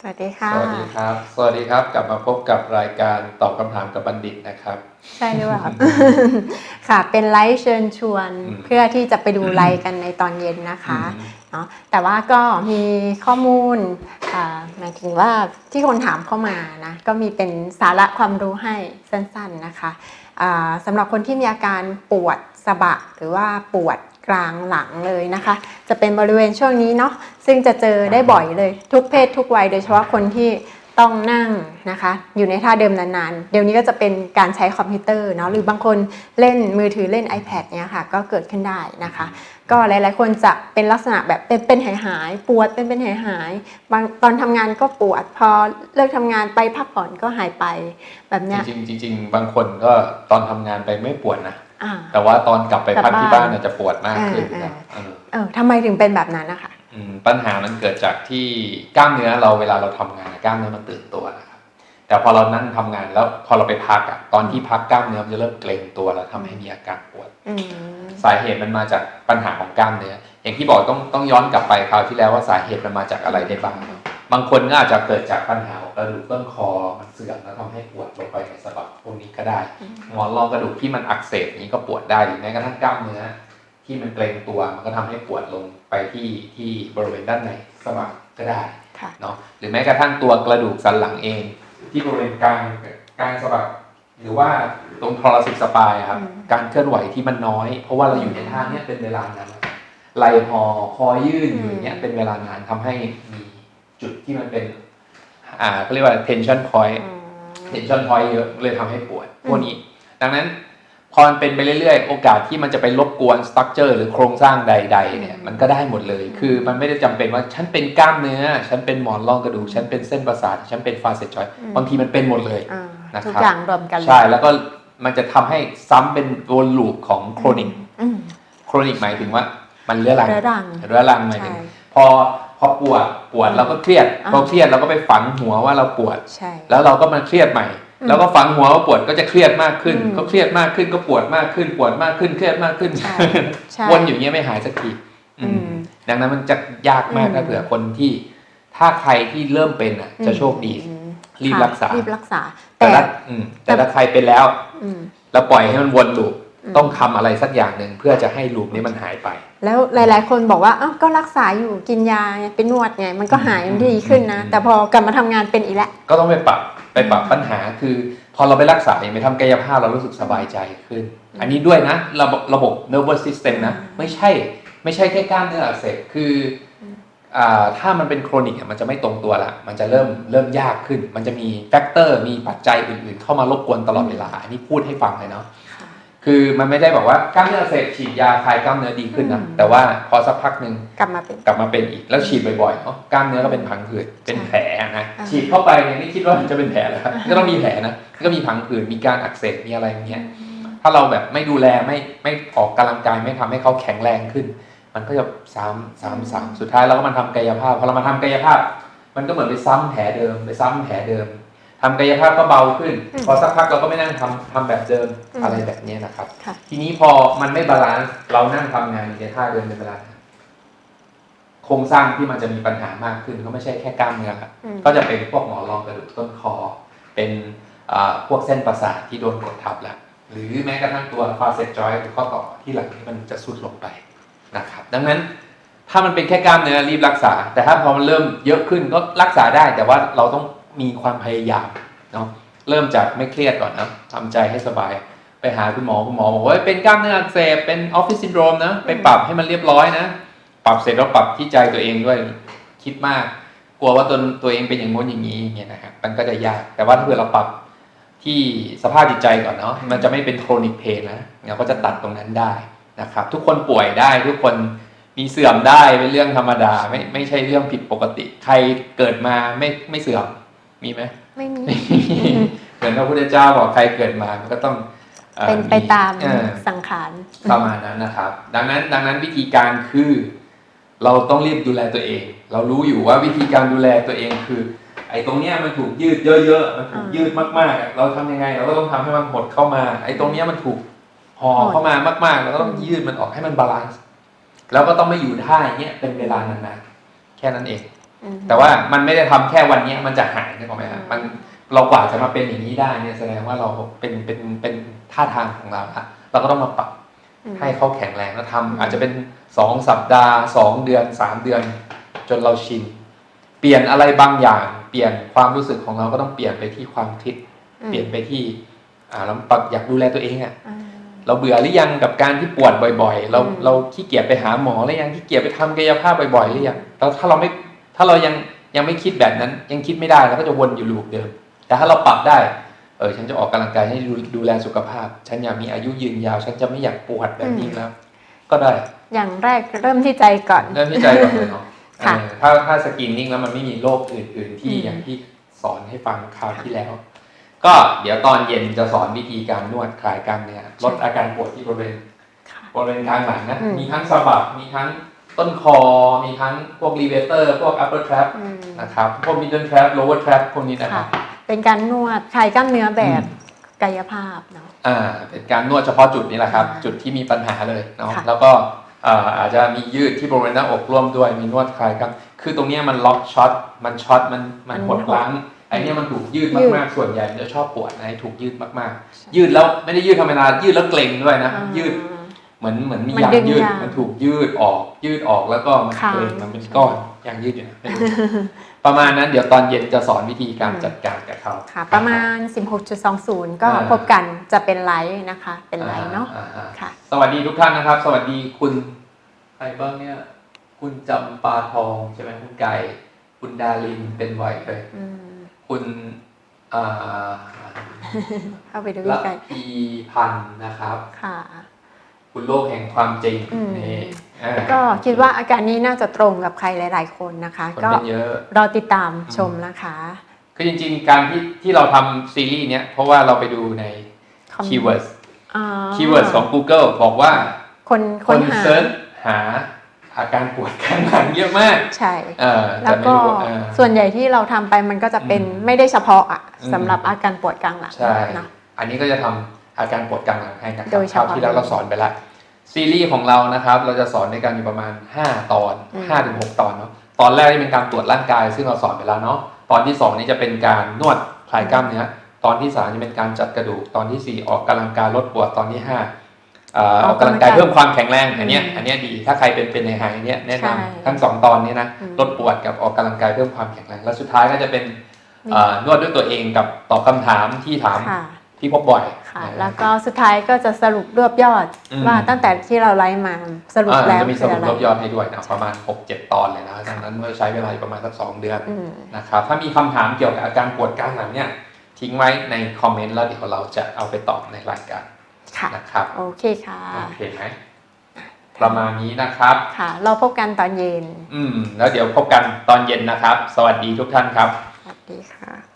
สวัสดีค่ะ สวัสดีครับ สวัสดีครับ กลับมาพบกับรายการตอบคำถามกับบัณฑิตนะครับ ใช่หรือเปล่าครับค่ะ เป็นไลฟ์เชิญชวนอืมเพื่อที่จะไปดูไลฟ์กันในตอนเย็นนะคะอืมเนาะแต่ว่าก็มีข้อมูลอ่าหมายถึงว่าที่คนถามเข้ามานะก็มีเป็นสาระความรู้ให้สั้นๆนะคะอ่าสำหรับคนที่มีอาการปวดสะบักหรือว่าปวด กลางหลังเลยนะคะ จะเป็นบริเวณช่วงนี้เนาะซึ่งจะเจอได้บ่อยเลย ทุกเพศทุกวัยโดยเฉพาะคนที่ต้องนั่งนะคะ อยู่ในท่าเดิมนานๆ เดี๋ยวนี้ก็จะเป็นการใช้คอมพิวเตอร์เนาะหรือบางคนเล่นมือถือเล่น iPad เนี่ยค่ะ ก็เกิดขึ้นได้นะคะ ก็หลายๆคนจะเป็นลักษณะแบบเป็นเป็นหายหายๆปวดเป็นเป็นหายหายบางตอนทำงานก็ปวด พอเลิกทำงานไปพักผ่อนก็หายไปแบบเนี้ยจริงจริงบางคนก็ตอนทำงานไปไม่ปวดนะ อ่า แต่ว่าตอนกลับไปกลับพักที่บ้านบ้านน่ะจะปวดมากขึ้นอ่านะเออเออทำไมถึงเป็นแบบนั้นนะคะอืมปัญหามันเกิดจากที่กล้ามเนื้อเราเวลาเราทำงานอะกล้ามเนื้อมันตื่นตัวนะครับแต่พอเรานั่งทำงานแล้วพอเราไปพักอะตอนที่พักกล้ามเนื้อมันจะเริ่มเกร็งตัวแล้วทำให้มีอาการปวดอืมสาเหตุมันมาจากปัญหาของกล้ามเนื้ออย่างที่บอกต้องต้องย้อนกลับไปคราวที่แล้วว่าสาเหตุมันมาจากอะไรได้บ้างเนอะบางคนก็อาจจะเกิดจากปัญหาของกระดูกต้นคอมันเสื่อมแล้วทำให้ปวดลงไปในสะบักพ วกนี้ก็ได้อืมหมอนรองกระดูกที่มันอักเสบนี้ก็ปวดได้หรือแม้กระทั่งกล้ามเนื้อที่มันเกร็งตัวมันก็ทำให้ปวดลงไปที่ที่บริเวณด้านในสะบักก็ได้ค่ะเนาะหรือแม้กระทั่งตัวกระดูกสันหลังเอง ที่บริเวณกลางกลางสะบักหรือว่าตรงทรสิกสปายอะครับอืมการเคลื่อนไหวที่มันน้อย เพราะว่าเราอยู่ในท่าเนี้ยเป็นเวลานานไหลหอคอยื่นอยู่อย่างเงี้ยเป็นเวลานานทำให้มีจุดที่มันเป็น อ่าเขาเรียกว่า tension point อืม tension point เยอะเลยทำให้ปวดอืมพวกนี้ ดังนั้นพอมันเป็นไปเรื่อยๆ โอกาสที่มันจะไปรบกวน structure หรือโครงสร้างใด ๆ เนี่ยมันก็ได้หมดเลย คือมันไม่ได้จำเป็นว่าฉันเป็นกล้ามเนื้อ ฉันเป็นหมอนรองกระดูก ฉันเป็นเส้นประสาท ฉันเป็น facet joint บางทีมันเป็นหมดเลยอ่านะครับทุกอย่างรวมกันเลยใช่แล้วก็มันจะทำให้ซ้ำเป็นวนลูปของโครนิกอืมโครนิกหมายถึงว่า มันเรื้อรังเรื้อรังเรื้อรังหมายถึใช่งพอ พอปวดปวดเราก็เครียดอ่าพอเครียดเราก็ไปฝังหัวว่าเราปวดใช่แล้วเราก็มาเครียดใหม่อืมแล้วก็ฝังหัวว่าปวดก็จะเครียดมากขึ้นอืมก็เครียดมากขึ้นก็ปวดมากขึ้น ปวดมากขึ้นเครียดมากขึ้นใช่ใช่วนอยู่อย่างเงี้ยไม่หายสักทีอืมอืมดังนั้นมันจะยากมากอืมถ้าเผื่อคนที่ ถ้าใครที่เริ่มเป็นอะ จะโชคดีอืมรีบค่ะรักษารีบรักษา แต่แต่ถ้าอืมแต่ถ้าใครเป็นแล้วอืมแล้วปล่อยให้มันวนลูปอืม ต้องทำอะไรสักอย่างหนึ่งเพื่อจะให้ลูปนี้มันหายไป แล้วหลาย ๆ คนบอกว่าอ้าวก็รักษาอยู่กินยาไงไปนวดไง มันก็หายมันดีขึ้นนะอืมแต่พอกลับมาทำงานเป็นอีกแล้วก็ต้องไปปรับไปปรับอืมปัญหาคือ พอเราไปรักษาอย่างไปทำกายภาพเรารู้สึกสบายใจขึ้นอืมอันนี้ด้วยนะ ระบบระบบ nervous system นะอืมไม่ใช่ไม่ใช่แค่กล้ามเนื้ออักเสบคืออมอ่าถ้ามันเป็นโครนิกอะมันจะไม่ตรงตัวละมันจะเริ่มเริ่มยากขึ้น มันจะมีแฟกเตอร์มีปัจจัยอื่น ๆ เข้ามารบกวนตลอดเวลา อันนี้พูดให้ฟังเลยเนาะ ค่ะคือมันไม่ได้บอกว่ากล้ามเนื้ออักเสบฉีดยาคลายกล้ามเนื้อดีขึ้นนะอืม แต่ว่าพอสักพักหนึ่งกลับมาเป็น กลับมาเป็นอีกแล้วฉีดบ่อยๆเนาะกล้ามเนื้อก็เป็นพังผืดเป็นแผลนะอ่า ฉีดเข้าไปเนี่ยไม่คิดว่ามันจะเป็นแผลแล้วครับก็ต้องมีแผลนะก็มีพังผืดมีการอักเสบมีอะไรอย่างเงี้ย ถ้าเราแบบไม่ดูแลไม่ไม่ออกกำลังกายไม่ทำให้เขาแข็งแรงขึ้น มันก็จะซ้ำซ้ำซ้ำสุดท้ายเราก็มาทำกายภาพพอเรามาทำกายภาพ มันก็เหมือนไปซ้ำแผลเดิมไปซ้ำแผลเดิม ทำกายภาพก็เบาขึ้นอืมพอสักพักเราก็ไม่นั่งทำทำแบบเดิมอืมอะไรแบบเนี้ยนะครับค่ะทีนี้พอมันไม่บาลานซ์เรานั่งทำงานอยู่ในท่าเดินเป็นเวลานานโครงสร้างที่มันจะมีปัญหามากขึ้นก็ไม่ใช่แค่กล้ามเนื้อครับอืมก็จะเป็นพวกหมอนรองกระดูกต้นคอ เป็นอ่าพวกเส้นประสาทที่โดนกดทับแล้วหรือแม้กระทั่งตัวฟาเซตจอยหรือข้อต่อที่หลังที่มันจะสุดลงไปนะครับ ดังนั้นถ้ามันเป็นแค่กล้ามเนื้อรีบรักษา แต่ถ้าพอมันเริ่มเยอะขึ้นก็รักษาได้ แต่ว่าเราต้อง มีความพยายามเนาะเริ่มจากไม่เครียดก่อนนะทำใจให้สบายไปหาคุณหมอคุณหมอบอกว่าเป็นกล้ามเนื้ออักเสบเป็นออฟฟิศซินโดรมนะไปปรับให้มันเรียบร้อยนะ ปรับเสร็จแล้วปรับที่ใจตัวเองด้วยคิดมาก กลัวว่าตัวตัวเองเป็นอย่างงู้นอย่างนี้อย่างเงี้ยนะครับมันก็จะยากแต่ว่าถ้าเกิดเราปรับที่สภาพจิตใจก่อนเนาะมันจะไม่เป็นโครนิกเพนนะเราก็จะตัดตรงนั้นได้นะครับ ทุกคนป่วยได้ทุกคนมีเสื่อมได้เป็นเรื่องธรรมดาไม่ไม่ใช่เรื่องผิดปกติ ใครเกิดมาไม่ไม่เสื่อม มีไหมไม่มีเหมือนพระพุทธเจ้าบอกใครเกิดมามันก็ต้องอ่อเป็นไปตามเออสังขารประมาณนั้นนะครับ ดังนั้นดังนั้นวิธีการคือ เราต้องรีบดูแลตัวเอง เรารู้อยู่ว่าวิธีการดูแลตัวเองคือ ไอ้ตรงเนี้ยมันถูกยืดเยอะๆมันถูกยืดมากๆอะเราทำยังไง เราก็ต้องทำให้มันหดเข้ามา ไอ้ตรงเนี้ยมันถูกห่อเข้ามามากๆเราก็ต้องยืดมันออกให้มันบาลานซ์แล้วก็ต้องไม่อยู่ท่าอย่างเงี้ยเป็นเวลานานๆแค่นั้นเองอืม แต่ว่ามันไม่ได้ทำแค่วันเนี้ยมันจะหายนึกออกไหมฮะอืมมันเรากว่าจะมาเป็นอย่างนี้ได้เนี่ยแสดงว่าเราเป็นเป็นเป็นท่าทางของเราละเราก็ต้องมาปรับอืมให้เขาแข็งแรงแล้วทำอืมอาจจะเป็นสองสัปดาห์สองเดือนสามเดือน จนเราชิน เปลี่ยนอะไรบางอย่าง เปลี่ยนความรู้สึกของเราก็ต้องเปลี่ยนไปที่ความคิด เปลี่ยนไปที่ อ่าเราปรับอยากดูแลตัวเองอะอ่าเราเบื่อหรือยังกับการที่ปวดบ่อย ๆ เราอืมเราขี้เกียจไปหาหมอหรือยังขี้เกียจไปทำกายภาพบ่อยๆหรือยังแล้วถ้าเราไม่ ถ้าเรายังยังไม่คิดแบบนั้น ยังคิดไม่ได้เราก็จะวนอยู่ลูปเดิม แต่ถ้าเราปรับได้ เออฉันจะออกกำลังกายให้ดูดูแลสุขภาพ ฉันอยากมีอายุยืนยาว ฉันจะไม่อยากปวดแบบนี้แล้ว ก็ได้ อย่างแรกเริ่มที่ใจก่อน เริ่มที่ใจก่อนเลยเนาะค่ะเออถ้าถ้าสกินนิ่งแล้วมันไม่มีโรคอื่น ๆ ที่อืมอย่างที่สอนให้ฟังคราวที่แล้ว ก็เดี๋ยวตอนเย็นจะสอนวิธีการนวดคลายกล้ามเนื้อลดอาการปวดที่บริเวณค่ะบริเวณกลางหลังนะอืมมีทั้งสะบักมีทั้ง ต้นคอ มีทั้งพวกรีเวเตอร์พวก upper trap อืมนะครับ พวก middle trap lower trap พวกนี้นะครัค่ะ บ เป็นการนวดคลายกล้ามเนื้อแบบอืม กายภาพเนาะ อ่าเป็นการนวดเฉพาะจุดนี้แหละครับ อ่าจุดที่มีปัญหาเลยเนาะค่ะ แล้วก็อ่าอาจจะมียืดที่บริเวณหน้าอกร่วมด้วยมีนวดคลายกล้ามคือตรงเนี้ยมันล็อกช็อตมันช็อตมันมันหดล้างไอ้เนี่ยมันถูกยืดมากๆส่วนใหญ่มันจะชอบปวดนะไอ้ถูกยืดมากๆ ยืดแล้วไม่ได้ยืดธรรมดายืดแล้วเกร็งด้วยนะอ่ายืด เหมือนเหมือนมีมันยางดึงยืดยางมันถูกยืดออก ยืดออกแล้วก็มันค่ะ เกร็งมันเป็นก้อนยางยืดอยู่นะไม่รู้ประมาณนั้นเดี๋ยวตอนเย็นจะสอนวิธีการจัดการกับเขาค่ะ ประมาณ 16.20 ก็อ่าพบกันจะเป็นไลฟ์นะคะ เป็นไลฟ์เนาะอ่อ่ค่ะ สวัสดีทุกท่านนะครับ สวัสดีคุณใครบ้างเนี่ย คุณจำปาทองใช่ไหมคุณไก่คุณดารินเป็นไหวเลย อืมคุณอ่าเข้าไปดูละใกล้พีพันธ์นะครับ ๆค่ะ คุณโลกแห่งความจริงอืมนี่อ่าก็คิดว่าอาการนี้น่าจะตรงกับใครหลาย ๆ คนนะคะคนก็เป็นเยอะรอติดตามชมนะคะคือจริงๆ การที่ที่เราทำซีรีส์เนี้ยเพราะว่าเราไปดูในคอม keywords อ๋อ keywords ของ Google บอกว่า คนคคนนหาเซิร์ชหาอาการปวดข้างหลังเยอะมาก ใช่เออแล้วไม่ก็รู้เออส่วนใหญ่ที่เราทำไปมันก็จะเป็นอืมไม่ได้เฉพาะอะอืมสำหรับอาการปวดกลางหลังใช่เนาะอันนี้ก็จะทำ อาการปวดกลางหลังให้นะคโดรับยเฉคราวพาะ ที่แล้วเราสอนไปแล้วซีรีส์ของเรานะครับ เราจะสอนในการอยู่ประมาณ 5 ตอนอืม 5ถึง6ตอนเนาะตอนแรกจะเป็นการตรวจร่างกาย ซึ่งเราสอนไปแล้วเนาะตอนที่ 2 นี่จะเป็นการนวดคลายกล้ามเนื้อตอนที่3จะเป็นการจัดกระดูกตอนทีสี่ 4 ออกกำลังกายลดปวดตอนที่5เอ่อออกกำลังกายเพิ่มความแข็งแรงอันเนี้ยอันเนี้ยดีถ้าใครเป็นเป็นในหายอันเนี้ยแนะนำทั้งสองตอนนี้นะอืม ลดปวดกับออกกำลังกายเพิ่มความแข็งแรงแล้วสุดท้ายก็จะเป็นมีเอ่อนวดด้วยตัวเองกับตอบคำถามที่ถามค่ะ ที่พบบ่อยค่ะนะแล้วก็สุดท้ายก็จะสรุปรวบยอดอืม ว่าตั้งแต่ที่เราไลฟ์มาสรุปอ่าแล้วจะมีสคือรุปอะไรรวบยอดให้ด้วยนะประมาณ 6-7 ตอนเลยนะดังนั้นเมื่อใช้เวลาอยู่ประมาณสักสองเดือน อืม นะครับถ้ามีคำถามเกี่ยวกับอาการปวดกล้ามหลังเนี่ยทิ้งไว้ในคอมเมนต์แล้วเดี๋ยวเราจะเอาไปตอบในรายการค่ะ นะครับโอเคค่ะ โอเคไหมประมาณนี้นะครับ ค่ะ เราพบกันตอนเย็นอืมแล้วเดี๋ยวพบกันตอนเย็นนะครับ สวัสดีทุกท่านครับ สวัสดีค่ะ